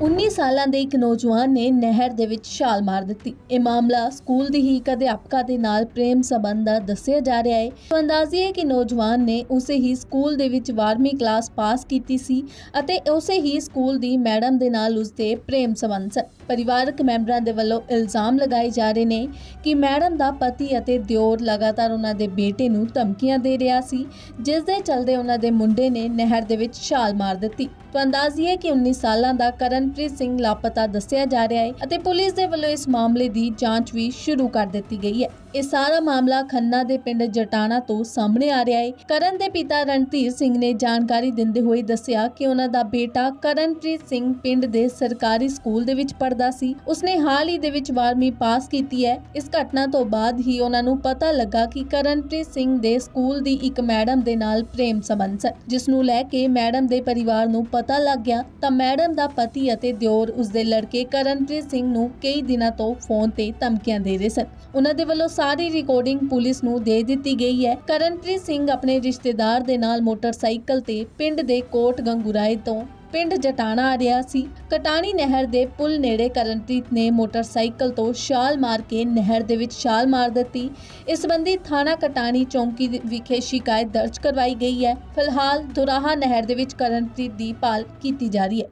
19 ਸਾਲਾਂ ਦੇ ਇੱਕ ਨੌਜਵਾਨ ਨੇ ਨਹਿਰ ਦੇ ਵਿੱਚ ਛਾਲ ਮਾਰ ਦਿੱਤੀ। ਇਹ ਮਾਮਲਾ ਸਕੂਲ ਦੀ ਹੀ ਇੱਕ ਅਧਿਆਪਕਾ ਦੇ ਨਾਲ ਪ੍ਰੇਮ ਸੰਬੰਧ ਦਾ ਦੱਸਿਆ ਜਾ ਰਿਹਾ ਹੈ। ਤਾਂ ਅੰਦਾਜ਼ੀ ਹੈ ਕਿ ਨੌਜਵਾਨ ਨੇ ਉਸੇ ਹੀ ਸਕੂਲ ਦੇ ਵਿੱਚ 12ਵੀਂ ਕਲਾਸ ਪਾਸ ਕੀਤੀ ਸੀ ਅਤੇ ਉਸੇ ਹੀ ਸਕੂਲ ਦੀ ਮੈਡਮ ਦੇ ਨਾਲ ਉਸਦੇ ਪ੍ਰੇਮ ਸੰਬੰਧ ਸਨ। ਪਰਿਵਾਰਕ ਮੈਂਬਰਾਂ ਦੇ ਵੱਲੋਂ ਇਲਜ਼ਾਮ ਲਗਾਏ ਜਾ ਰਹੇ ਨੇ ਕਿ ਮੈਡਮ ਦਾ ਪਤੀ ਅਤੇ ਦਿਓਰ ਲਗਾਤਾਰ ਉਹਨਾਂ ਦੇ ਬੇਟੇ ਨੂੰ ਧਮਕੀਆਂ ਦੇ ਰਿਹਾ ਸੀ, ਜਿਸ ਦੇ ਚਲਦੇ ਉਹਨਾਂ ਦੇ ਮੁੰਡੇ ਨੇ ਨਹਿਰ ਦੇ ਵਿੱਚ ਛਾਲ ਮਾਰ ਦਿੱਤੀ। ਤਾਂ ਅੰਦਾਜ਼ੀ ਹੈ ਕਿ 19 ਸਾਲਾਂ ਦਾ ਕਰਨਪ੍ਰੀਤ ਸਿੰਘ ਲਾਪਤਾ ਦੱਸਿਆ ਜਾ ਰਿਹਾ ਹੈ ਅਤੇ ਪੁਲਿਸ ਦੇ ਵੱਲੋਂ ਇਸ ਮਾਮਲੇ ਦੀ ਜਾਂਚ ਵੀ ਸ਼ੁਰੂ ਕਰ ਦਿੱਤੀ ਗਈ ਹੈ। ਇਹ ਸਾਰਾ ਮਾਮਲਾ ਖੰਨਾ ਦੇ ਪਿੰਡ ਜਟਾਣਾ ਤੋਂ ਸਾਹਮਣੇ ਆ ਰਿਹਾ ਹੈ। ਕਰਨ ਦੇ ਪਿਤਾ ਰਣਧੀਰ ਸਿੰਘ ਨੇ ਜਾਣਕਾਰੀ ਦਿੰਦੇ ਹੋਏ ਦੱਸਿਆ ਕਿ ਉਹਨਾਂ ਦਾ ਬੇਟਾ ਕਰਨਪ੍ਰੀਤ ਸਿੰਘ ਪਿੰਡ ਦੇ ਸਰਕਾਰੀ ਸਕੂਲ ਦੇ ਵਿੱਚ ਪੜ੍ਹਦਾ ਸੀ। ਉਸਨੇ ਹਾਲ ਹੀ ਦੇ ਵਿੱਚ 12ਵੀਂ ਪਾਸ ਕੀਤੀ ਹੈ। ਇਸ ਘਟਨਾ ਤੋਂ ਬਾਅਦ ਹੀ ਉਹਨਾਂ ਨੂੰ ਪਤਾ ਲੱਗਾ ਕਿ ਕਰਨਪ੍ਰੀਤ ਸਿੰਘ ਦੇ ਸਕੂਲ ਦੀ ਇੱਕ ਮੈਡਮ ਦੇ ਨਾਲ ਪ੍ਰੇਮ ਸੰਬੰਧ ਸਨ, ਜਿਸ ਨੂੰ ਲੈ ਕੇ ਮੈਡਮ ਦੇ ਪਰਿਵਾਰ ਨੂੰ ਪਤਾ ਲੱਗ ਗਿਆ। ਤਾਂ ਮੈਡਮ ਦਾ ਪਤੀ ਅਤੇ ਦਿਓਰ ਉਸਦੇ ਲੜਕੇ ਕਰਨਪ੍ਰੀਤ ਸਿੰਘ ਨੂੰ ਕਈ ਦਿਨਾਂ ਤੋਂ ਫੋਨ ਤੇ ਧਮਕੀਆਂ ਦੇ ਰਹੇ ਸਨ। ਉਹਨਾਂ ਦੇ ਵੱਲੋਂ ਸਾਰੀ ਰਿਕਾਰਡਿੰਗ ਪੁਲਿਸ ਨੂੰ ਦੇ ਦਿੱਤੀ ਗਈ ਹੈ। ਕਰਨਪ੍ਰੀਤ ਸਿੰਘ ਆਪਣੇ ਰਿਸ਼ਤੇਦਾਰ ਦੇ ਨਾਲ ਮੋਟਰਸਾਈਕਲ ਤੇ ਪਿੰਡ ਦੇ ਕੋਟ ਗੰਗੂਰਾਏ ਤੋਂ ਪਿੰਡ ਜਟਾਣਾ ਆ ਰਿਹਾ ਸੀ। ਕਟਾਣੀ ਨਹਿਰ ਦੇ ਪੁਲ ਨੇੜੇ ਕਰਨਪ੍ਰੀਤ ਨੇ ਮੋਟਰਸਾਈਕਲ ਤੋਂ ਛਾਲ ਮਾਰ ਕੇ ਨਹਿਰ ਦੇ ਵਿੱਚ ਛਾਲ ਮਾਰ ਦਿੱਤੀ। ਇਸ ਸੰਬੰਧੀ ਥਾਣਾ ਕਟਾਣੀ ਚੌਂਕੀ ਵਿਖੇ ਸ਼ਿਕਾਇਤ ਦਰਜ ਕਰਵਾਈ ਗਈ ਹੈ। ਫਿਲਹਾਲ ਦੁਰਾਹਾ ਨਹਿਰ ਦੇ ਵਿੱਚ ਕਰਨਪ੍ਰੀਤ ਦੀ ਭਾਲ ਕੀਤੀ ਜਾ ਰਹੀ ਹੈ।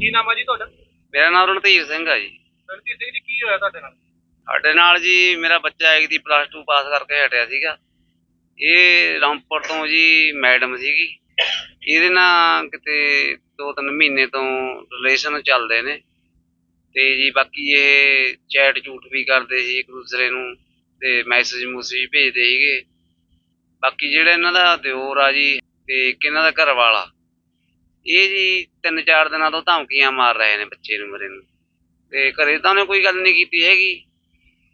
ਕੀ ਨਾਮ ਆ ਜੀ ਤੁਹਾਡਾ? ਮੇਰਾ ਨਾਮ ਰਣਧੀਰ ਸਿੰਘ ਆ ਜੀ। ਰਣਜੀਤ ਸਿੰਘ ਜੀ ਕੀ ਹੋਇਆ ਤੁਹਾਡੇ ਨਾਲ? ਸਾਡੇ ਨਾਲ ਜੀ ਮੇਰਾ ਬੱਚਾ ਇੱਕ ਦੀ ਪਲੱਸ 2 ਪਾਸ ਕਰਕੇ ਹਟਿਆ ਸੀਗਾ। ਇਹ ਰਾਮਪੁਰ ਤੋਂ ਜੀ ਮੈਡਮ ਸੀਗੀ। ਇਹਦੇ ਨਾਲ ਕਿਤੇ ਦੋ ਤਿੰਨ ਮਹੀਨੇ ਤੋਂ ਰਿਲੇਸ਼ਨ ਚੱਲਦੇ ਨੇ। ਤੇ ਜੀ ਬਾਕੀ ਇਹ ਚੈਟ ਝੂਠ ਵੀ ਕਰਦੇ ਸੀ ਇੱਕ ਦੂਸਰੇ ਨੂੰ ਤੇ ਮੈਸੇਜ ਮੂਸੇਜ ਭੇਜਦੇ ਸੀਗੇ। ਬਾਕੀ ਜਿਹੜਾ ਇਹਨਾਂ ਦਾ ਦਿਓਰ ਆ ਜੀ ਤੇ ਇੱਕ ਇਹਨਾਂ ਦਾ ਘਰ ਵਾਲਾ ਇਹ ਜੀ ਤਿੰਨ ਚਾਰ ਦਿਨਾਂ ਤੋਂ ਧਮਕੀਆਂ ਮਾਰ ਰਹੇ ਨੇ ਬੱਚੇ ਨੂੰ, ਮੇਰੇ ਨੂੰ। ਤੇ ਘਰੇ ਤਾਂ ਉਹਨੇ ਕੋਈ ਗੱਲ ਨਹੀਂ ਕੀਤੀ ਹੈਗੀ।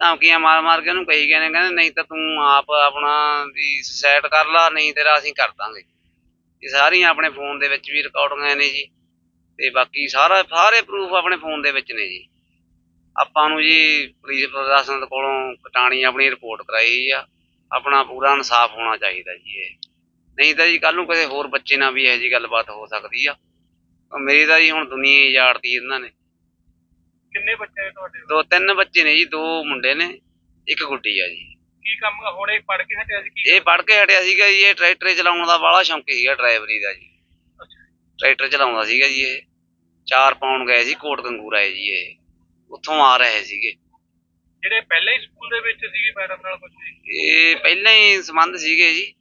ਧਮਕੀਆਂ ਮਾਰ ਮਾਰ ਕੇ ਉਹਨੂੰ ਕਹੀ ਗਏ ਨੇ, ਕਹਿੰਦੇ ਨਹੀਂ ਤਾਂ ਤੂੰ ਆਪ ਆਪਣਾ ਵੀ ਸੁਸਾਇਡ ਕਰ ਲਾ, ਨਹੀਂ ਤੇਰਾ ਅਸੀਂ ਕਰ ਦਾਂਗੇ। ਇਹ ਸਾਰੀਆਂ ਆਪਣੇ ਫੋਨ ਦੇ ਵਿੱਚ ਵੀ ਰਿਕਾਰਡਿੰਗਾਂ ਨੇ ਜੀ। ਤੇ ਬਾਕੀ ਸਾਰਾ, ਸਾਰੇ ਪ੍ਰੂਫ ਆਪਣੇ ਫੋਨ ਦੇ ਵਿੱਚ ਨੇ ਜੀ। ਆਪਾਂ ਨੂੰ ਜੀ ਪੁਲਿਸ ਪ੍ਰਸ਼ਾਸਨ ਕੋਲੋਂ ਕਟਾਣੀ ਆਪਣੀ ਰਿਪੋਰਟ ਕਰਾਈ ਆ। ਆਪਣਾ ਪੂਰਾ ਇਨਸਾਫ ਹੋਣਾ ਚਾਹੀਦਾ ਜੀ ਇਹ। ਨਹੀਂ ਤਾਂ ਜੀ ਕੱਲ ਨੂੰ ਕਿਸੇ ਹੋਰ ਬੱਚੇ ਨਾਲ ਵੀ ਇਹੋ ਜਿਹੀ ਗੱਲਬਾਤ ਹੋ ਸਕਦੀ ਆ। ਮੇਰੀ ਤਾਂ ਜੀ ਹੁਣ ਦੁਨੀਆ ਹੀ ਉਜਾੜਤੀ ਇਹਨਾਂ ਨੇ। ਕਿੰਨੇ ਬੱਚੇ ਨੇ ਤੁਹਾਡੇ? ਦੋ ਤਿੰਨ ਬੱਚੇ ਨੇ ਜੀ ਦੋ ਮੁੰਡੇ ਨੇ ਇੱਕ ਗੁੱਡੀ ਆ ਜੀ। ਕੀ ਕੰਮ ਹੁਣੇ ਪੜ ਕੇ ਹਟਿਆ ਸੀ ਕੀ ਇਹ ਪੜ੍ਹ ਕੇ ਹਟਿਆ ਸੀਗਾ ਜੀ ਇਹ ਟਰੈਕਟਰ ਚਲਾਉਣ ਦਾ ਬਾਹਲਾ ਸ਼ੌਂਕ ਸੀਗਾ ਡਰਾਈਵਰੀ ਦਾ ਜੀ। ਟਰੈਕਟਰ ਚਲਾਉਂਦਾ ਸੀਗਾ ਜੀ ਇਹ। ਚਾਰ ਪਾਉਣ ਗਏ ਸੀ ਕੋਟ ਗੰਗੂਰਾ ਜੀ ਇਹ। ਉੱਥੋਂ ਆ ਰਹੇ ਸੀਗੇ। ਜਿਹੜੇ ਪਹਿਲੇ ਹੀ ਸਕੂਲ ਦੇ ਵਿੱਚ ਸੀਗੀ ਮੈਡਮ ਨਾਲ ਕੁਝ ਇਹ ਪਹਿਲਾਂ ਹੀ ਸੰਬੰਧ ਸੀਗੇ ਜੀ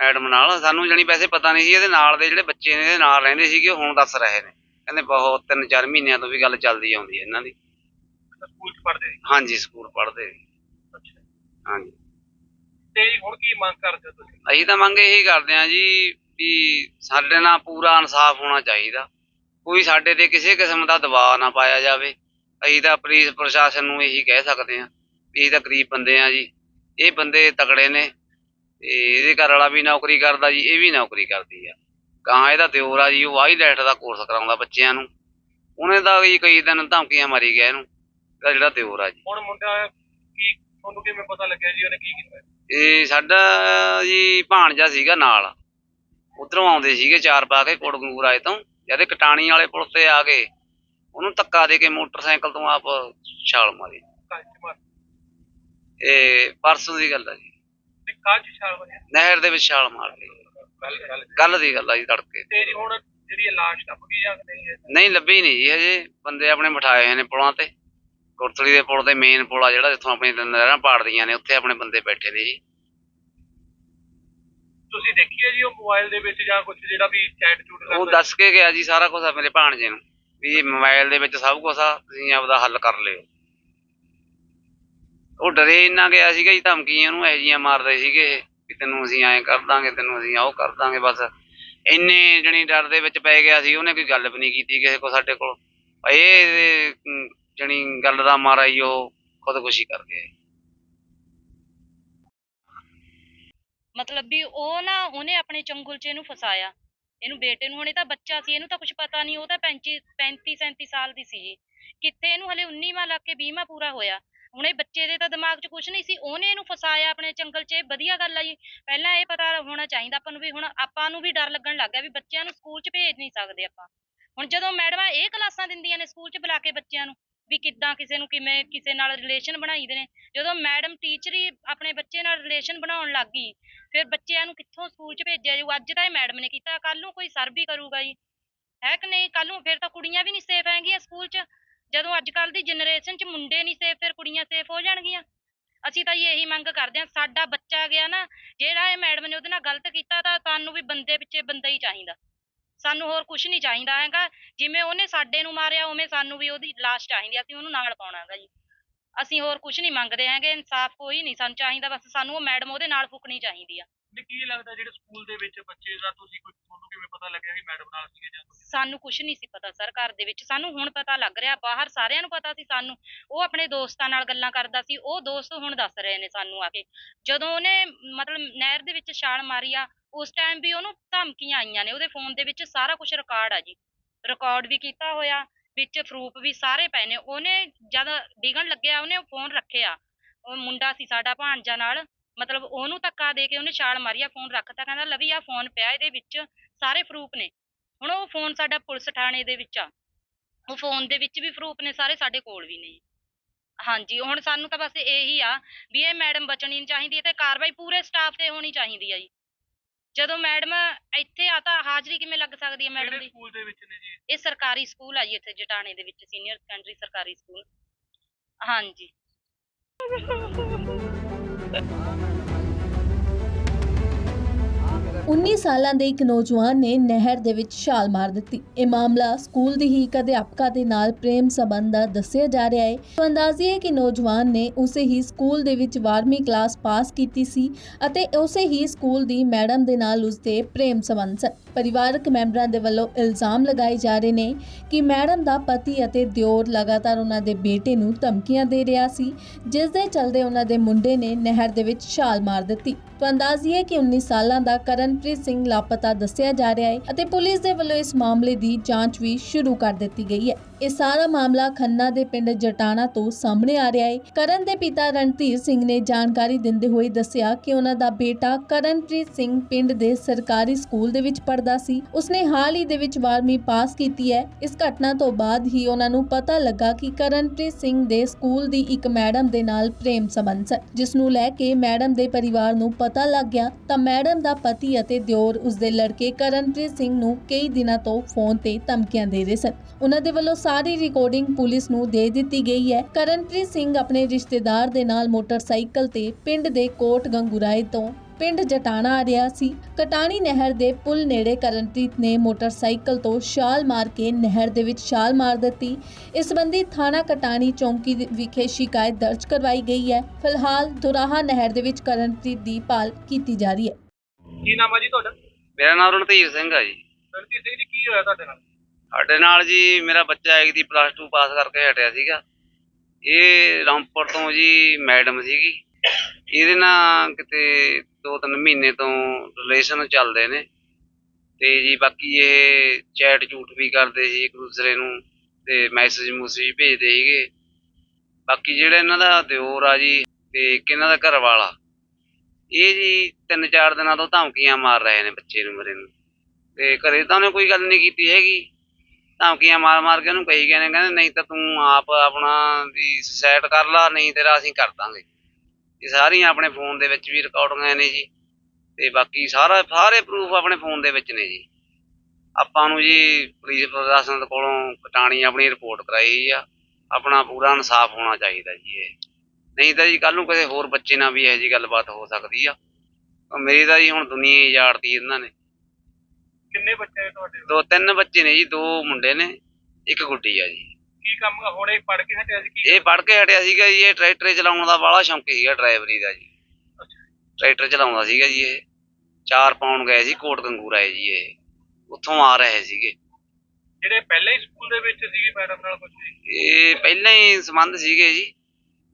ਮੈਡਮ ਨਾਲ। ਸਾਨੂੰ ਜਾਣੀ ਵੈਸੇ ਪਤਾ ਨਹੀਂ ਸੀ ਇਹਦੇ ਨਾਲ ਦੇ ਜਿਹੜੇ ਬੱਚੇ ਨੇ ਇਹਦੇ ਨਾਲ ਰਹਿੰਦੇ ਸੀਗੇ ਹੁਣ ਦੱਸ ਰਹੇ ਨੇ। ਕਹਿੰਦੇ ਬਹੁਤ ਤਿੰਨ ਚਾਰ ਮਹੀਨਿਆਂ ਤੋਂ ਵੀ ਗੱਲ ਚੱਲਦੀ ਆਉਂਦੀ ਹੈ ਇਹਨਾਂ ਦੀ। ਸਕੂਲ ਚ ਪੜਦੇ ਸੀ? ਹਾਂਜੀ ਸਕੂਲ ਪੜ੍ਹਦੇ ਅੱਛਾ। ਹਾਂਜੀ। ਤੇ ਹੁਣ ਕੀ ਮੰਗ ਕਰਦੇ ਹੋ ਤੁਸੀਂ? ਅਸੀਂ ਤਾਂ ਮੰਗ ਇਹੀ ਕਰਦੇ ਹਾਂ ਜੀ ਵੀ ਸਾਡੇ ਨਾਲ ਪੂਰਾ ਇਨਸਾਫ ਹੋਣਾ ਚਾਹੀਦਾ। ਕੋਈ ਸਾਡੇ ਤੇ ਕਿਸੇ ਕਿਸਮ ਦਾ ਦਬਾਅ ਨਾ ਪਾਇਆ ਜਾਵੇ। ਅਸੀਂ ਤਾਂ ਪੁਲਿਸ ਪ੍ਰਸ਼ਾਸਨ ਨੂੰ ਇਹੀ ਕਹਿ ਸਕਦੇ ਹਾਂ ਵੀ ਅਸੀਂ ਤਾਂ ਗਰੀਬ ਬੰਦੇ ਆ ਜੀ। ਇਹ ਬੰਦੇ ਤਕੜੇ ਨੇ ਤੇ ਇਹਦੇ ਘਰ ਵਾਲਾ ਵੀ ਨੌਕਰੀ ਕਰਦਾ ਜੀ ਇਹ ਵੀ ਨੌਕਰੀ ਕਰਦੀ ਆ। ਕਾਂ ਇਹਦਾ ਦਿਓਰ ਆ ਜੀ ਉਹ ਆਈਲੈਟ ਦਾ ਕੋਰਸ ਕਰਾਉਂਦਾ ਬੱਚਿਆਂ ਨੂੰ। ਉਹਨੇ ਤਾਂ ਜੀ ਕਈ ਦਿਨ ਧਮਕੀਆਂ ਮਾਰੀ ਗਿਆ ਇਹਨੂੰ ਇਹਦਾ ਜਿਹੜਾ ਦਿਓਰ ਆ ਜੀ। ਹੁਣ ਮੁੰਡਾ ਕੀ ਤੁਹਾਨੂੰ ਕਿਵੇਂ ਪਤਾ ਲੱਗਿਆ ਜੀ ਉਹਨੇ ਕੀ ਕੀਤਾ? ਇਹ ਸਾਡਾ ਜੀ ਭਾਣਜਾ ਸੀਗਾ ਨਾਲ। ਉਧਰੋਂ ਆਉਂਦੇ ਸੀਗੇ ਚਾਰ ਪਾ ਕੇ ਕੋਟਗੰਗੂਰ ਆਏ ਤੋਂ। ਜਦ ਇਹ ਕਟਾਣੀ ਵਾਲੇ ਪੁਲ ਤੇ ਆ ਗਏ ਉਹਨੂੰ ਧੱਕਾ ਦੇ ਕੇ ਮੋਟਰਸਾਈਕਲ ਤੋਂ ਆਪ ਛਾਲ ਮਾਰੀ। ਇਹ ਪਰਸੋਂ ਦੀ ਗੱਲ ਆ ਜੀ। ਛਾਲ ਨਹਿਰ ਦੇ ਵਿੱਚ ਛਾਲ ਮਾਰ ਲਈ। ਕੱਲ ਦੀ ਗੱਲ ਆ ਜੀ ਤੜਕੇ। ਤੇ ਜੀ ਹੁਣ ਜਿਹੜੀ ਇਹ ਲਾਸ਼ ਲੱਭ ਗਈ ਜਾਂ ਨਹੀਂ ਹੈ ਨਹੀਂ ਲੱਭੀ ਨਹੀਂ ਜੀ ਹਜੇ। ਬੰਦੇ ਆਪਣੇ ਬਿਠਾਏ ਹੋਏ ਨੇ ਪੁਲਾਂ ਤੇ। ਕੋਟਲੀ ਦੇ ਪੁਲ ਤੇ ਮੇਨ ਪੁਲ ਆ ਜਿਹੜਾ ਜਿੱਥੋਂ ਆਪਣੀ ਨਹਿਰਾਂ ਪਾੜਦੀਆਂ ਨੇ ਉੱਥੇ ਆਪਣੇ ਬੰਦੇ ਬੈਠੇ ਨੇ ਜੀ। ਤੁਸੀਂ ਦੇਖੀ ਹੈ ਜੀ ਉਹ ਮੋਬਾਈਲ ਦੇ ਵਿੱਚ ਜਾਂ ਕੁਝ ਜਿਹੜਾ ਵੀ ਚੈਟ ਚੂਟ ਉਹ ਦੱਸ ਕੇ ਗਿਆ ਜੀ ਸਾਰਾ ਕੁਝ ਆ ਮੇਰੇ ਭਾਣਜੇ ਨੂੰ ਵੀ ਮੋਬਾਈਲ ਦੇ ਵਿੱਚ ਸਭ ਕੁਝ ਆ ਤੁਸੀਂ ਆਪਦਾ ਹੱਲ ਕਰ ਲਿਓ। ਉਹ ਡਰੇ ਇੰਨਾ ਗਿਆ ਸੀਗਾ ਜੀ ਧਮਕੀਆਂ ਨੂੰ ਇਹੋ ਜਿਹੀਆਂ ਮਾਰਦੇ ਸੀਗੇ ਇਹ, ਵੀ ਤੈਨੂੰ ਅਸੀਂ ਐਂ ਕਰ ਦਾਂਗੇ, ਤੈਨੂੰ ਅਸੀਂ ਉਹ ਕਰ ਦਾਂਗੇ, ਬਸ। ਇੰਨੇ ਜਣੀ ਡਰ ਦੇ ਵਿੱਚ ਪੈ ਗਿਆ ਸੀ, ਉਹਨੇ ਕੋਈ ਗੱਲ ਵੀ ਨਹੀਂ ਕੀਤੀ ਕਿਸੇ ਕੋ ਸਾਡੇ ਕੋਲ। ਇਹ ਜਣੀ ਗੱਲ ਦਾ ਮਾਰਾ ਹੀ ਉਹ ਖੁਦਕੁਸ਼ੀ ਕਰ ਗਿਆ ਮਤਲਬ ਵੀ ਉਹ ਨਾ, ਉਹਨੇ ਆਪਣੇ ਚੰਗੁਲ 'ਚ ਇਹਨੂੰ ਫਸਾਇਆ। ਇਹਨੂੰ ਬੇਟੇ ਨੂੰ, ਹੁਣੇ ਤਾਂ ਬੱਚਾ ਸੀ, ਇਹਨੂੰ ਤਾਂ ਕੁਝ ਪਤਾ ਨਹੀਂ, ਉਹ ਤਾਂ 35 35 37 ਸਾਲ ਦੀ ਸੀ ਕਿੱਥੇ ਇਹਨੂੰ ਹਲੇ 19ਵਾਂ ਲੱਗ ਕੇ 20ਵਾਂ ਪੂਰਾ ਹੋਇਆ। ਹੁਣ ਇਹ ਬੱਚੇ ਦੇ ਤਾਂ ਦਿਮਾਗ 'ਚ ਕੁਝ ਨਹੀਂ ਸੀ, ਉਹਨੇ ਇਹਨੂੰ ਫਸਾਇਆ ਆਪਣੇ ਚੰਗਲ 'ਚ, ਇਹ ਵਧੀਆ ਗੱਲ ਆ ਜੀ। ਪਹਿਲਾਂ ਇਹ ਪਤਾ ਹੋਣਾ ਚਾਹੀਦਾ ਆਪਾਂ ਨੂੰ ਵੀ, ਹੁਣ ਆਪਾਂ ਨੂੰ ਵੀ ਡਰ ਲੱਗਣ ਲੱਗ ਗਿਆ ਵੀ ਬੱਚਿਆਂ ਨੂੰ ਸਕੂਲ 'ਚ ਭੇਜ ਨਹੀਂ ਸਕਦੇ ਆਪਾਂ। ਹੁਣ ਜਦੋਂ ਮੈਡਮਾਂ ਇਹ ਕਲਾਸਾਂ ਦਿੰਦੀਆਂ ਨੇ ਸਕੂਲ 'ਚ ਬੁਲਾ ਕੇ ਬੱਚਿਆਂ ਨੂੰ, ਵੀ ਕਿੱਦਾਂ ਕਿਸੇ ਨੂੰ ਕਿਵੇਂ, ਕਿਸੇ ਨਾਲ ਰਿਲੇਸ਼ਨ ਬਣਾਈਦੇ ਨੇ। ਜਦੋਂ ਮੈਡਮ ਟੀਚਰ ਹੀ ਆਪਣੇ ਬੱਚੇ ਨਾਲ ਰਿਲੇਸ਼ਨ ਬਣਾਉਣ ਲੱਗ ਗਈ, ਫਿਰ ਬੱਚਿਆਂ ਨੂੰ ਕਿੱਥੋਂ ਸਕੂਲ 'ਚ ਭੇਜਿਆ ਜਾਊ? ਅੱਜ ਤਾਂ ਇਹ ਮੈਡਮ ਨੇ ਕੀਤਾ ਕੱਲ ਨੂੰ ਕੋਈ ਸਰ ਵੀ ਕਰੂਗਾ ਜੀ। ਹੈ ਕਿ ਨਹੀਂ? ਕੱਲ ਨੂੰ ਫਿਰ ਤਾਂ ਕੁੜੀਆਂ ਵੀ ਨਹੀਂ ਸੇਫ ਹੈਗੀਆਂ ਸਕੂਲ 'ਚ। ਜਦੋਂ ਅੱਜ ਕੱਲ ਦੀ ਜਨਰੇਸ਼ਨ 'ਚ ਮੁੰਡੇ ਨਹੀਂ ਸੇਫ ਫਿਰ ਕੁੜੀਆਂ ਸੇਫ ਹੋ ਜਾਣਗੀਆਂ। ਅਸੀਂ ਤਾਂ ਜੀ ਇਹੀ ਮੰਗ ਕਰਦੇ ਹਾਂ, ਸਾਡਾ ਬੱਚਾ ਗਿਆ ਨਾ, ਜਿਹੜਾ ਇਹ ਮੈਡਮ ਨੇ ਉਹਦੇ ਨਾਲ ਗਲਤ ਕੀਤਾ ਤਾਂ ਸਾਨੂੰ ਵੀ ਬੰਦੇ ਪਿੱਛੇ ਬੰਦਾ ਹੀ ਚਾਹੀਦਾ। ਸਾਨੂੰ ਹੋਰ ਕੁਝ ਨਹੀਂ ਚਾਹੀਦਾ ਹੈਗਾ, ਜਿਵੇਂ ਉਹਨੇ ਸਾਡੇ ਨੂੰ ਮਾਰਿਆ, ਉਵੇਂ ਸਾਨੂੰ ਵੀ ਉਹਦੀ ਲਾਸ਼ ਚਾਹੀਦੀ ਅਸੀਂ ਉਹਨੂੰ ਨਾਲ ਪਾਉਣਾ ਹੈਗਾ ਜੀ। ਅਸੀਂ ਹੋਰ ਕੁਝ ਨਹੀਂ ਮੰਗਦੇ ਹੈਗੇ, ਇਨਸਾਫ ਕੋਈ ਨਹੀਂ ਸਾਨੂੰ ਚਾਹੀਦਾ, ਬਸ ਸਾਨੂੰ ਉਹ ਮੈਡਮ ਉਹਦੇ ਨਾਲ ਫੁਕਣੀ ਚਾਹੀਦੀ ਆ। ਤੇ ਕੀ ਲੱਗਦਾ ਜਿਹੜੇ ਸਕੂਲ ਦੇ ਵਿੱਚ ਬੱਚੇ ਦਾ ਤੁਸੀਂ ਕੋਈ ਤੁਹਾਨੂੰ ਕਿਵੇਂ ਪਤਾ ਲੱਗਿਆ ਵੀ ਮੈਡਮ ਨਾਲ ਸੀਗੇ ਜਾਂ ਕੁਛ? ਸਾਨੂੰ ਕੁਝ ਨਹੀਂ ਸੀ ਪਤਾ ਸਰ ਘਰ ਦੇ ਵਿੱਚ। ਸਾਨੂੰ ਹੁਣ ਪਤਾ ਲੱਗ ਰਿਹਾ, ਬਾਹਰ ਸਾਰਿਆਂ ਨੂੰ ਪਤਾ ਸੀ ਸਾਨੂੰ। ਉਹ ਆਪਣੇ ਦੋਸਤਾਂ ਨਾਲ ਗੱਲਾਂ ਕਰਦਾ ਸੀ। ਉਹ ਦੋਸਤ ਹੁਣ ਦੱਸ ਰਹੇ ਨੇ ਸਾਨੂੰ ਆ ਕੇ। ਜਦੋਂ ਉਹਨੇ ਮਤਲਬ ਨਹਿਰ ਦੇ ਵਿੱਚ ਛਾਲ ਮਾਰੀ ਆ, ਉਸ ਟਾਈਮ ਵੀ ਉਹਨੂੰ ਧਮਕੀਆਂ ਆਈਆਂ ਨੇ। ਉਹਦੇ ਫੋਨ ਦੇ ਵਿੱਚ ਸਾਰਾ ਕੁਝ ਰਿਕਾਰਡ ਆ ਜੀ। ਰਿਕਾਰਡ ਵੀ ਕੀਤਾ ਹੋਇਆ, ਵਿੱਚ ਪ੍ਰੂਫ ਵੀ ਸਾਰੇ ਪਏ ਨੇ। ਉਹਨੇ ਜਦ ਡਿਗਣ ਲੱਗਿਆ, ਉਹਨੇ ਫੋਨ ਰੱਖਿਆ। ਉਹ ਮੁੰਡਾ ਸੀ ਸਾਡਾ ਭਾਣਜਾ ਨਾਲ। ਮਤਲਬ ਉਹਨੂੰ ਧੱਕਾ ਦੇ ਕੇ ਉਹਨੇ ਛਾਲ ਮਾਰੀ ਆ ਫੋਨ ਰੱਖਤਾ ਕਹਿੰਦਾ ਲਵੀ ਆ ਫੋਨ ਪਿਆ ਇਹਦੇ ਵਿੱਚ ਸਾਰੇ ਪ੍ਰੂਫ ਨੇ। ਹੁਣ ਉਹ ਫੋਨ ਸਾਡਾ ਪੁਲਿਸ ਥਾਣੇ ਦੇ ਵਿੱਚ ਆ। ਉਹ ਫੋਨ ਦੇ ਵਿੱਚ ਵੀ ਪ੍ਰੂਫ ਨੇ ਸਾਰੇ ਸਾਡੇ ਕੋਲ ਵੀ ਨੇ। ਹਾਂਜੀ ਹੁਣ ਸਾਨੂੰ ਤਾਂ ਬਸ ਇਹੀ ਆ ਵੀ ਇਹ ਮੈਡਮ ਬਚਣੀ ਨਹੀਂ ਚਾਹੀਦੀ ਤੇ ਕਾਰਵਾਈ ਪੂਰੇ ਸਟਾਫ ਤੇ ਹੋਣੀ ਚਾਹੀਦੀ ਆ ਜੀ। ਜਦੋਂ ਮੈਡਮ ਇੱਥੇ ਆ ਤਾਂ ਹਾਜ਼ਰੀ ਕਿਵੇਂ ਲੱਗ ਸਕਦੀ ਹੈ ਮੈਡਮ ਦੀ? ਸਕੂਲ ਦੇ ਵਿੱਚ ਨੇ ਜੀ? ਇਹ ਸਰਕਾਰੀ ਸਕੂਲ ਆ ਜੀ ਇੱਥੇ ਜਟਾਣੇ ਦੇ ਵਿੱਚ ਸੀਨੀਅਰ ਸੈਕੰਡਰੀ ਸਰਕਾਰੀ ਸਕੂਲ ਹਾਂਜੀ। 19 ਸਾਲਾਂ ਦੇ ਇੱਕ ਨੌਜਵਾਨ ਨੇ ਨਹਿਰ ਦੇ ਵਿੱਚ ਛਾਲ ਮਾਰ ਦਿੱਤੀ। ਇਹ ਮਾਮਲਾ ਸਕੂਲ ਦੀ ਹੀ ਇੱਕ ਅਧਿਆਪਕਾ ਦੇ ਨਾਲ ਪ੍ਰੇਮ ਸੰਬੰਧ ਦਾ ਦੱਸਿਆ ਜਾ ਰਿਹਾ ਹੈ। ਤੋਂ ਅੰਦਾਜ਼ੀ ਹੈ ਕਿ ਨੌਜਵਾਨ ਨੇ ਉਸੇ ਹੀ ਸਕੂਲ ਦੇ ਵਿੱਚ 12ਵੀਂ ਕਲਾਸ ਪਾਸ ਕੀਤੀ ਸੀ ਅਤੇ ਉਸੇ ਹੀ ਸਕੂਲ ਦੀ ਮੈਡਮ ਦੇ ਨਾਲ ਉਸਦੇ ਪ੍ਰੇਮ ਸੰਬੰਧ ਸਨ। ਪਰਿਵਾਰਕ ਮੈਂਬਰਾਂ ਦੇ ਵੱਲੋਂ ਇਲਜ਼ਾਮ ਲਗਾਏ ਜਾ ਰਹੇ ਨੇ ਕਿ ਮੈਡਮ ਦਾ ਪਤੀ ਅਤੇ ਦਿਓਰ ਲਗਾਤਾਰ ਉਹਨਾਂ ਦੇ ਬੇਟੇ ਨੂੰ ਧਮਕੀਆਂ ਦੇ ਰਿਹਾ ਸੀ, ਜਿਸ ਦੇ ਚਲਦੇ ਉਹਨਾਂ ਦੇ ਮੁੰਡੇ ਨੇ ਨਹਿਰ ਦੇ ਵਿੱਚ ਛਾਲ ਮਾਰ ਦਿੱਤੀ। ਤੋਂ ਅੰਦਾਜ਼ੀ ਕਿ 19 ਸਾਲਾਂ ਦਾ ਕਰਨਪ੍ਰੀਤ ਸਿੰਘ ਲਾਪਤਾ ਦੱਸਿਆ ਜਾ ਰਿਹਾ ਹੈ ਅਤੇ ਪੁਲਿਸ ਦੇ ਵੱਲੋਂ ਇਸ ਮਾਮਲੇ ਦੀ ਜਾਂਚ ਵੀ ਸ਼ੁਰੂ ਕਰ ਦਿੱਤੀ ਗਈ ਹੈ। ਇਹ ਸਾਰਾ ਮਾਮਲਾ ਖੰਨਾ ਦੇ ਪਿੰਡ ਜਟਾਣਾ ਤੋਂ ਸਾਹਮਣੇ ਆ ਰਿਹਾ ਹੈ। ਕਰਨ ਦੇ ਪਿਤਾ ਰਣਧੀਰ ਸਿੰਘ ਨੇ ਜਾਣਕਾਰੀ ਦਿੰਦੇ ਹੋਏ ਦੱਸਿਆ ਕਿ ਉਹਨਾਂ ਦਾ ਬੇਟਾ ਕਰਨਪ੍ਰੀਤ ਸਿੰਘ ਪਿੰਡ ਦੇ ਸਰਕਾਰੀ ਸਕੂਲ ਦੇ ਵਿੱਚ ਪੜ੍ਹਦਾ ਸੀ। ਉਸਨੇ ਹਾਲ ਹੀ ਦੇ ਵਿੱਚ 12ਵੀਂ ਪਾਸ ਕੀਤੀ ਹੈ। ਇਸ ਘਟਨਾ ਤੋਂ ਬਾਅਦ ਹੀ ਉਹਨਾਂ ਨੂੰ ਪਤਾ ਲੱਗਾ ਕਿ ਕਰਨਪ੍ਰੀਤ ਸਿੰਘ ਦੇ ਸਕੂਲ ਦੀ ਇੱਕ ਮੈਡਮ ਦੇ ਨਾਲ ਪ੍ਰੇਮ ਸੰਬੰਧ ਸਨ, ਜਿਸ ਨੂੰ ਲੈ ਕੇ ਮੈਡਮ ਦੇ ਪਰਿਵਾਰ ਨੂੰ ਪਤਾ ਲੱਗ ਗਿਆ। ਤਾਂ ਮੈਡਮ ਦਾ ਪਤੀ ਅਤੇ ਦਿਓਰ ਉਸਦੇ ਲੜਕੇ ਕਰਨਪ੍ਰੀਤ ਸਿੰਘ ਨੂੰ ਕਈ ਦਿਨਾਂ ਤੋਂ ਫੋਨ ਤੇ ਧਮਕੀਆਂ ਦੇ ਰਹੇ ਸਨ। ਉਹਨਾਂ ਦੇ ਵੱਲੋਂ ਸਾਰੀ ਰਿਕਾਰਡਿੰਗ ਪੁਲਿਸ ਨੂੰ ਦੇ ਦਿੱਤੀ ਗਈ ਹੈ। ਕਰਨਪ੍ਰੀਤ ਸਿੰਘ ਆਪਣੇ ਰਿਸ਼ਤੇਦਾਰ ਦੇ ਨਾਲ ਮੋਟਰਸਾਈਕਲ ਤੇ ਪਿੰਡ ਦੇ ਕੋਟ ਗੰਗੂਰਾਏ ਤੋਂ ਪਿੰਡ ਜਟਾਣਾ ਆ ਰਿਹਾ ਸੀ। ਕਟਾਣੀ ਨਹਿਰ ਦੇ ਪੁਲ ਨੇੜੇ ਕਰਨਪ੍ਰੀਤ ਨੇ ਮੋਟਰਸਾਈਕਲ ਤੋਂ ਛਾਲ ਮਾਰ ਕੇ ਨਹਿਰ ਦੇ ਵਿੱਚ ਛਾਲ ਮਾਰ ਦਿੱਤੀ। ਇਸ ਸੰਬੰਧੀ ਥਾਣਾ ਕਟਾਣੀ ਚੌਂਕੀ ਵਿਖੇ ਸ਼ਿਕਾਇਤ ਦਰਜ ਕਰਵਾਈ ਗਈ ਹੈ। ਫਿਲਹਾਲ ਦੁਰਾਹਾ ਨਹਿਰ ਦੇ ਵਿੱਚ ਕਰਨਪ੍ਰੀਤ ਦੀ ਭਾਲ ਕੀਤੀ ਜਾ ਰਹੀ ਹੈ। ਕੀ ਨਾਮ ਆ ਜੀ ਤੁਹਾਡਾ? ਮੇਰਾ ਨਾਮ ਰਣਧੀਰ ਸਿੰਘ ਆ ਜੀ। ਰਣਜੀਤ ਸਿੰਘ ਜੀ ਕੀ ਹੋਇਆ ਤੁਹਾਡੇ ਨਾਲ? ਸਾਡੇ ਨਾਲ ਜੀ ਮੇਰਾ ਬੱਚਾ ਇੱਕ ਦੀ ਪਲੱਸ 2 ਪਾਸ ਕਰਕੇ ਹਟਿਆ ਸੀਗਾ। ਇਹ ਰਾਮਪੁਰ ਤੋਂ ਜੀ ਮੈਡਮ ਸੀਗੀ। ਇਹਦੇ ਨਾਲ ਕਿਤੇ ਦੋ ਤਿੰਨ ਮਹੀਨੇ ਤੋਂ ਰਿਲੇਸ਼ਨ ਚੱਲਦੇ ਨੇ। ਤੇ ਜੀ ਬਾਕੀ ਇਹ ਚੈਟ ਝੂਠ ਵੀ ਕਰਦੇ ਸੀ ਇੱਕ ਦੂਸਰੇ ਨੂੰ ਤੇ ਮੈਸੇਜ ਮੂਸੇਜ ਭੇਜਦੇ ਸੀਗੇ। ਬਾਕੀ ਜਿਹੜਾ ਇਹਨਾਂ ਦਾ ਦਿਓਰ ਆ ਜੀ ਤੇ ਇੱਕ ਇਹਨਾਂ ਦਾ ਘਰ ਵਾਲਾ ਇਹ ਜੀ ਤਿੰਨ ਚਾਰ ਦਿਨਾਂ ਤੋਂ ਧਮਕੀਆਂ ਮਾਰ ਰਹੇ ਨੇ ਬੱਚੇ ਨੂੰ ਮੇਰੇ ਨੂੰ। ਤੇ ਘਰੇ ਤਾਂ ਉਹਨੇ ਕੋਈ ਗੱਲ ਨਹੀਂ ਕੀਤੀ ਹੈਗੀ। ਧਮਕੀਆਂ ਮਾਰ ਮਾਰ ਕੇ ਉਹਨੂੰ ਕਹੀ ਗਏ ਨੇ, ਕਹਿੰਦੇ ਨਹੀਂ ਤਾਂ ਤੂੰ ਆਪ ਆਪਣਾ ਵੀ ਸੁਸਾਇਡ ਕਰ ਲਾ, ਨਹੀਂ ਤੇਰਾ ਅਸੀਂ ਕਰ ਦਾਂਗੇ। ਇਹ ਸਾਰੀਆਂ ਆਪਣੇ ਫੋਨ ਦੇ ਵਿੱਚ ਵੀ ਰਿਕਾਰਡਿੰਗਾਂ ਨੇ ਜੀ। ਤੇ ਬਾਕੀ ਸਾਰਾ ਸਾਰੇ ਪ੍ਰੂਫ ਆਪਣੇ ਫੋਨ ਦੇ ਵਿੱਚ ਨੇ ਜੀ। ਆਪਾਂ ਨੂੰ ਜੀ ਪੁਲਿਸ ਪ੍ਰਸ਼ਾਸਨ ਕੋਲੋਂ ਕਟਾਣੀ ਆਪਣੀ ਰਿਪੋਰਟ ਕਰਾਈ ਆ। ਆਪਣਾ ਪੂਰਾ ਇਨਸਾਫ ਹੋਣਾ ਚਾਹੀਦਾ ਜੀ ਇਹ। ਨਹੀਂ ਤਾਂ ਜੀ ਕੱਲ ਨੂੰ ਕਿਸੇ ਹੋਰ ਬੱਚੇ ਨਾਲ ਵੀ ਇਹੋ ਜੀ ਗੱਲਬਾਤ ਹੋ ਸਕਦੀ ਆ। ਮੇਰੀ ਤਾਂ ਜੀ ਹੁਣ ਦੁਨੀਆ ਹੀ ਉਜਾੜਤੀ ਇਹਨਾਂ ਨੇ। ਕਿੰਨੇ ਬੱਚੇ ਨੇ ਤੁਹਾਡੇ? ਦੋ ਤਿੰਨ ਬੱਚੇ ਨੇ ਜੀ ਦੋ ਮੁੰਡੇ ਨੇ ਇੱਕ ਗੁੱਡੀ ਆ ਜੀ। ਕੀ ਕੰਮ ਹੁਣ ਇਹ ਪੜ੍ਹ ਕੇ ਹਟਿਆ ਸੀ ਕੀ ਇਹ ਪੜ੍ਹ ਕੇ ਹਟਿਆ ਸੀਗਾ ਜੀ ਇਹ ਟਰੈਕਟਰ ਚਲਾਉਣ ਦਾ ਬਾਹਲਾ ਸ਼ੌਂਕ ਸੀਗਾ ਡਰਾਈਵਰੀ ਦਾ ਜੀ। ਟਰੈਕਟਰ ਚਲਾਉਂਦਾ ਸੀਗਾ ਜੀ ਇਹ। ਚਾਰ ਪਾਉਣ ਗਏ ਸੀ ਕੋਟ ਗੰਗੂਰਾ ਹੈ ਜੀ ਇਹ। ਉੱਥੋਂ ਆ ਰਹੇ ਸੀਗੇ। ਜਿਹੜੇ ਪਹਿਲਾਂ ਹੀ ਸਕੂਲ ਦੇ ਵਿੱਚ ਸੀਗੀ ਮੈਡਮ ਨਾਲ ਕੁਝ ਇਹ ਪਹਿਲਾਂ ਹੀ ਸੰਬੰਧ ਸੀਗੇ ਜੀ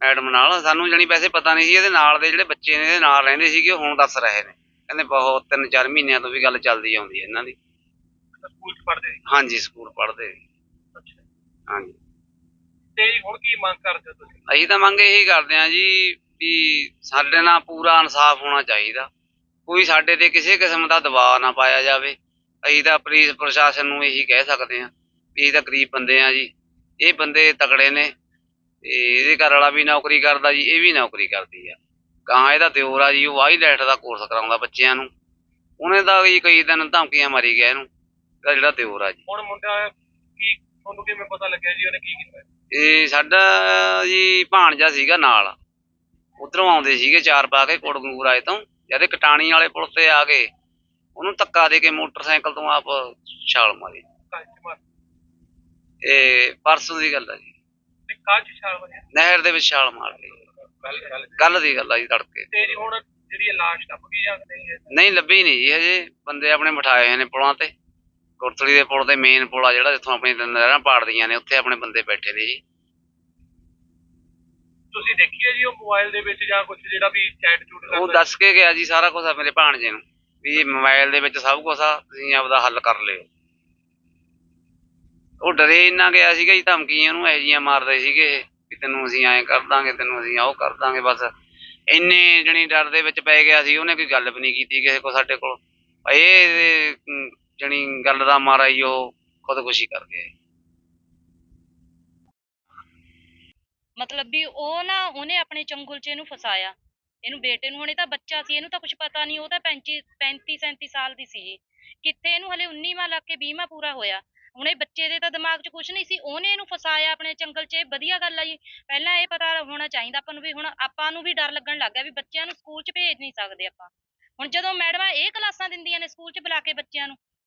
ਮੈਡਮ ਨਾਲ। ਸਾਨੂੰ ਜਾਣੀ ਵੈਸੇ ਪਤਾ ਨਹੀਂ ਸੀ ਇਹਦੇ ਨਾਲ ਦੇ ਜਿਹੜੇ ਬੱਚੇ ਨੇ ਇਹਦੇ ਨਾਲ ਰਹਿੰਦੇ ਸੀਗੇ ਹੁਣ ਦੱਸ ਰਹੇ ਨੇ। ਕਹਿੰਦੇ ਬਹੁਤ ਤਿੰਨ ਚਾਰ ਮਹੀਨਿਆਂ ਤੋਂ ਵੀ ਗੱਲ ਚੱਲਦੀ ਆਉਂਦੀ ਹੈ ਇਹਨਾਂ ਦੀ। ਸਕੂਲ ਚ ਪੜ੍ਹਦੇ ਸੀ? ਹਾਂਜੀ ਸਕੂਲ ਪੜ੍ਹਦੇ ਅੱਛਾ ਹਾਂਜੀ। ਤੇ ਜੀ ਹੁਣ ਕੀ ਮੰਗ ਕਰਦੇ ਹੋ ਤੁਸੀਂ? ਅਸੀਂ ਤਾਂ ਮੰਗ ਇਹੀ ਕਰਦੇ ਹਾਂ ਜੀ ਵੀ ਸਾਡੇ ਨਾਲ ਪੂਰਾ ਇਨਸਾਫ ਹੋਣਾ ਚਾਹੀਦਾ। ਕੋਈ ਸਾਡੇ ਤੇ ਕਿਸੇ ਕਿਸਮ ਦਾ ਦਬਾਅ ਨਾ ਪਾਇਆ ਜਾਵੇ। ਅਸੀਂ ਤਾਂ ਪੁਲਿਸ ਪ੍ਰਸ਼ਾਸਨ ਨੂੰ ਇਹੀ ਕਹਿ ਸਕਦੇ ਹਾਂ ਵੀ ਅਸੀਂ ਤਾਂ ਗਰੀਬ ਬੰਦੇ ਆ ਜੀ। ਇਹ ਬੰਦੇ ਤਕੜੇ ਨੇ ਤੇ ਇਹਦੇ ਘਰ ਵਾਲਾ ਵੀ ਨੌਕਰੀ ਕਰਦਾ ਜੀ ਇਹ ਵੀ ਨੌਕਰੀ ਕਰਦੀ ਆ। ਕਾਂ ਇਹਦਾ ਦਿਓਰ ਆ ਜੀ ਉਹ ਵਾਈਲੈਟ ਦਾ ਕੋਰਸ ਕਰਾਉਂਦਾ ਬੱਚਿਆਂ ਨੂੰ। ਉਹਨੇ ਤਾਂ ਜੀ ਕਈ ਦਿਨ ਧਮਕੀਆਂ ਮਾਰੀ ਗਿਆ ਇਹਨੂੰ ਇਹਦਾ ਜਿਹੜਾ ਦਿਓਰ ਆ ਜੀ। ਹੁਣ ਮੁੰਡਾ ਕੀ ਤੁਹਾਨੂੰ ਕਿਵੇਂ ਪਤਾ ਲੱਗਿਆ ਜੀ ਉਹਨੇ ਕੀ ਕੀਤਾ? ਇਹ ਸਾਡਾ ਜੀ ਭਾਣਜਾ ਸੀਗਾ ਨਾਲ। ਉਧਰੋਂ ਆਉਂਦੇ ਸੀਗੇ ਚਾਰ ਪਾ ਕੇ ਕੋਟਗੰਗੂਰ ਆਏ ਤੋਂ। ਜਦ ਕਟਾਣੀ ਵਾਲੇ ਪੁਲ ਤੇ ਆ ਗਏ ਉਹਨੂੰ ਧੱਕਾ ਦੇ ਕੇ ਮੋਟਰਸਾਈਕਲ ਤੋਂ ਆਪ ਛਾਲ ਮਾਰੀ। ਮਾਰ। ਇਹ ਪਰਸੋਂ ਦੀ ਗੱਲ ਆ ਜੀ। ਤੇ ਛਾਲ ਨਹਿਰ ਦੇ ਵਿੱਚ ਛਾਲ ਮਾਰ ਲਈ। ਗੱਲ ਗੱਲ ਕੱਲ ਦੀ ਗੱਲ ਆ ਜੀ ਤੜਕੇ। ਤੇ ਜੀ ਹੁਣ ਜਿਹੜੀ ਇਹ ਲਾਸ਼ ਲੱਭ ਗਈ ਜਾਂ ਨਹੀਂ ਹੈ? ਨਹੀਂ ਲੱਭੀ ਨਹੀਂ ਜੀ ਹਜੇ। ਬੰਦੇ ਆਪਣੇ ਬਿਠਾਏ ਹੋਏ ਨੇ ਪੁਲਾਂ ਤੇ। ਕੋਟਲੀ ਦੇ ਪੁਲ ਤੇ ਮੇਨ ਪੁਲ ਆ ਜਿਹੜਾ ਜਿੱਥੋਂ ਆਪਣੀ ਨਹਿਰਾਂ ਪਾੜਦੀਆਂ ਨੇ ਉੱਥੇ ਆਪਣੇ ਬੰਦੇ ਬੈਠੇ ਨੇ ਜੀ। ਤੁਸੀਂ ਦੇਖੀ ਹੈ ਜੀ ਉਹ ਮੋਬਾਈਲ ਦੇ ਵਿੱਚ ਜਾਂ ਕੁਝ ਜਿਹੜਾ ਵੀ ਚੈਟ ਚੂਟ ਉਹ ਕਰਦਾ? ਦੱਸ ਕੇ ਗਿਆ ਜੀ ਸਾਰਾ ਕੁਝ ਆ ਮੇਰੇ ਭਾਣਜੇ ਨੂੰ ਵੀ ਮੋਬਾਈਲ ਦੇ ਵਿੱਚ ਸਭ ਕੁਝ ਆ ਤੁਸੀਂ ਆਪਦਾ ਹੱਲ ਕਰ ਲਿਓ। ਉਹ ਡਰੇ ਇੰਨਾ ਗਿਆ ਸੀਗਾ ਜੀ ਧਮਕੀਆਂ ਨੂੰ ਇਹੋ ਜਿਹੀਆਂ ਮਾਰਦੇ ਸੀਗੇ ਇਹ ਵੀ ਤੈਨੂੰ ਅਸੀਂ ਐਂ ਕਰ ਦਾਂਗੇ ਤੈਨੂੰ ਅਸੀਂ ਉਹ ਕਰ ਦਾਂਗੇ ਬਸ। ਇੰਨੇ ਜਣੀ ਡਰ ਦੇ ਵਿੱਚ ਪੈ ਗਿਆ ਸੀ ਉਹਨੇ ਕੋਈ ਗੱਲ ਵੀ ਨਹੀਂ ਕੀਤੀ ਕਿਸੇ ਕੋ ਸਾਡੇ ਕੋਲ। ਇਹ ਜਣੀ ਗੱਲ ਦਾ ਮਾਰਾ ਹੀ ਉਹ ਖੁਦਕੁਸ਼ੀ ਕਰ ਗਿਆ ਮਤਲਬ ਵੀ ਉਹ ਨਾ ਉਹਨੇ ਆਪਣੇ ਚੰਗੁਲ 'ਚ ਇਹਨੂੰ ਫਸਾਇਆ। ਇਹਨੂੰ ਬੇਟੇ ਨੂੰ, ਹੁਣੇ ਤਾਂ ਬੱਚਾ ਸੀ, ਇਹਨੂੰ ਤਾਂ ਕੁਝ ਪਤਾ ਨਹੀਂ, ਉਹ ਤਾਂ 35 35 37 ਸਾਲ ਦੀ ਸੀ ਕਿੱਥੇ ਇਹਨੂੰ ਹਲੇ 19ਵਾਂ ਲੱਗ ਕੇ 20ਵਾਂ ਪੂਰਾ ਹੋਇਆ। ਹੁਣ ਇਹ ਬੱਚੇ ਦੇ ਤਾਂ ਦਿਮਾਗ 'ਚ ਕੁਝ ਨਹੀਂ ਸੀ, ਉਹਨੇ ਇਹਨੂੰ ਫਸਾਇਆ ਆਪਣੇ ਚੰਗਲ 'ਚ ਇਹ ਵਧੀਆ ਗੱਲ ਆ ਜੀ। ਪਹਿਲਾਂ ਇਹ ਪਤਾ ਹੋਣਾ ਚਾਹੀਦਾ ਆਪਾਂ ਨੂੰ ਵੀ, ਹੁਣ ਆਪਾਂ ਨੂੰ ਵੀ ਡਰ ਲੱਗਣ ਲੱਗ ਗਿਆ ਵੀ ਬੱਚਿਆਂ ਨੂੰ ਸਕੂਲ 'ਚ ਭੇਜ ਨਹੀਂ ਸਕਦੇ ਆਪਾਂ। ਹੁਣ ਜਦੋਂ ਮੈਡਮਾਂ ਇਹ ਕਲਾਸਾਂ ਦਿੰਦੀਆਂ ਨੇ ਸਕੂਲ 'ਚ ਬੁਲਾ ਕੇ ਬੱਚਿਆਂ ਨੂੰ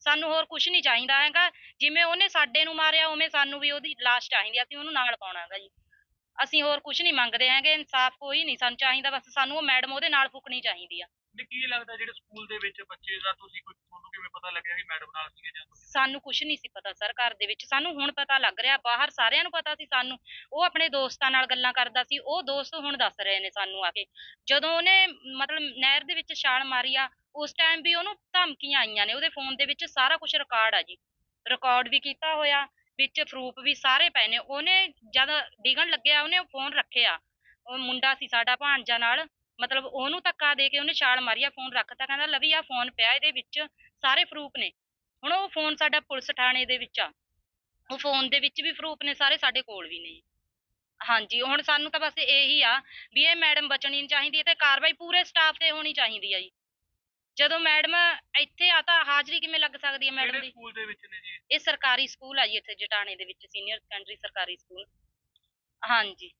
ਸਾਨੂੰ ਹੋਰ ਕੁਝ ਨਹੀਂ ਚਾਹੀਦਾ ਹੈਗਾ। ਜਿਵੇਂ ਉਹਨੇ ਸਾਡੇ ਨੂੰ ਮਾਰਿਆ ਉਵੇਂ ਸਾਨੂੰ ਵੀ ਉਹਦੀ ਲਾਸ਼ ਚਾਹੀਦੀ ਅਸੀਂ ਉਹਨੂੰ ਨਾਲ ਪਾਉਣਾ ਹੈਗਾ ਜੀ। ਅਸੀਂ ਹੋਰ ਕੁਝ ਨਹੀਂ ਮੰਗਦੇ ਹੈਗੇ ਇਨਸਾਫ ਕੋਈ ਨਹੀਂ ਸਾਨੂੰ ਚਾਹੀਦਾ ਬਸ ਸਾਨੂੰ ਉਹ ਮੈਡਮ ਉਹਦੇ ਨਾਲ ਫੁਕਣੀ ਚਾਹੀਦੀ ਆ। ਤੇ ਕੀ ਲੱਗਦਾ ਜਿਹੜੇ ਸਕੂਲ ਦੇ ਵਿੱਚ ਬੱਚੇ ਦਾ ਤੁਸੀਂ ਕੋਈ ਤੁਹਾਨੂੰ ਕਿਵੇਂ ਪਤਾ ਲੱਗਿਆ ਵੀ ਮੈਡਮ ਨਾਲ ਸੀਗੇ ਜਾਂ ਤੁਸੀਂ ਸਾਨੂੰ ਕੁਝ ਨਹੀਂ ਸੀ ਪਤਾ ਸਰ ਘਰ ਦੇ ਵਿੱਚ। ਸਾਨੂੰ ਹੁਣ ਪਤਾ ਲੱਗ ਰਿਹਾ ਬਾਹਰ ਸਾਰਿਆਂ ਨੂੰ ਪਤਾ ਸੀ ਸਾਨੂੰ। ਉਹ ਆਪਣੇ ਦੋਸਤਾਂ ਨਾਲ ਗੱਲਾਂ ਕਰਦਾ ਸੀ ਉਹ ਦੋਸਤ ਹੁਣ ਦੱਸ ਰਹੇ ਨੇ ਸਾਨੂੰ ਆ ਕੇ। ਜਦੋਂ ਉਹਨੇ ਮਤਲਬ ਨਹਿਰ ਦੇ ਵਿੱਚ ਛਾਲ ਮਾਰੀ ਆ ਉਸ ਟਾਈਮ ਵੀ ਉਹਨੂੰ ਧਮਕੀਆਂ ਆਈਆਂ ਨੇ, ਉਹਦੇ ਫੋਨ ਦੇ ਵਿੱਚ ਸਾਰਾ ਕੁਛ ਰਿਕਾਰਡ ਆ ਜੀ। ਰਿਕਾਰਡ ਵੀ ਕੀਤਾ ਹੋਇਆ, ਵਿੱਚ ਪ੍ਰੂਫ ਵੀ ਸਾਰੇ ਪਏ ਨੇ। ਉਹਨੇ ਜਦ ਡਿੱਗਣ ਲੱਗਿਆ, ਉਹਨੇ ਫੋਨ ਰੱਖਿਆ। ਉਹ ਮੁੰਡਾ ਸੀ ਸਾਡਾ ਭਾਣਜਾ ਨਾਲ, ਮਤਲਬ ਉਹਨੂੰ ਧੱਕਾ ਦੇ ਕੇ ਉਹਨੇ ਛਾਲ ਮਾਰੀ ਆ ਰੱਖ ਰੱਖਤਾ। ਕਹਿੰਦਾ, ਲਵੀ ਆ ਫੋਨ ਪਿਆ, ਇਹਦੇ ਵਿੱਚ ਸਾਰੇ ਪ੍ਰੂਫ ਨੇ। ਹੁਣ ਉਹ ਫੋਨ ਸਾਡਾ ਪੁਲਿਸ ਥਾਣੇ ਦੇ ਵਿੱਚ ਆ। ਉਹ ਫੋਨ ਦੇ ਵਿੱਚ ਵੀ ਪ੍ਰੂਫ ਨੇ, ਸਾਰੇ ਸਾਡੇ ਕੋਲ ਵੀ ਨੇ ਹਾਂਜੀ, ਹੁਣ ਸਾਨੂੰ ਤਾਂ ਬਸ ਇਹੀ ਆ ਵੀ ਇਹ ਮੈਡਮ ਬਚਣੀ ਨਹੀਂ ਚਾਹੀਦੀ ਹੈ ਤੇ ਕਾਰਵਾਈ ਪੂਰੇ ਸਟਾਫ ਤੇ ਹੋਣੀ ਚਾਹੀਦੀ ਆ ਜੀ। ਜਦੋਂ ਮੈਡਮ ਇੱਥੇ ਆ ਤਾਂ ਹਾਜ਼ਰੀ ਕਿਵੇਂ ਲੱਗ ਸਕਦੀ ਹੈ ਮੈਡਮ ਕਿਹੜੇ ਦੀ? ਸਕੂਲ ਦੇ ਵਿੱਚ ਨੇ ਜੀ? ਇਹ ਸਰਕਾਰੀ ਸਕੂਲ ਆ ਜੀ ਇੱਥੇ ਜਟਾਣੇ ਦੇ ਵਿੱਚ ਸੀਨੀਅਰ ਸੈਕੰਡਰੀ ਸਰਕਾਰੀ ਸਕੂਲ। ਹਾਂਜੀ।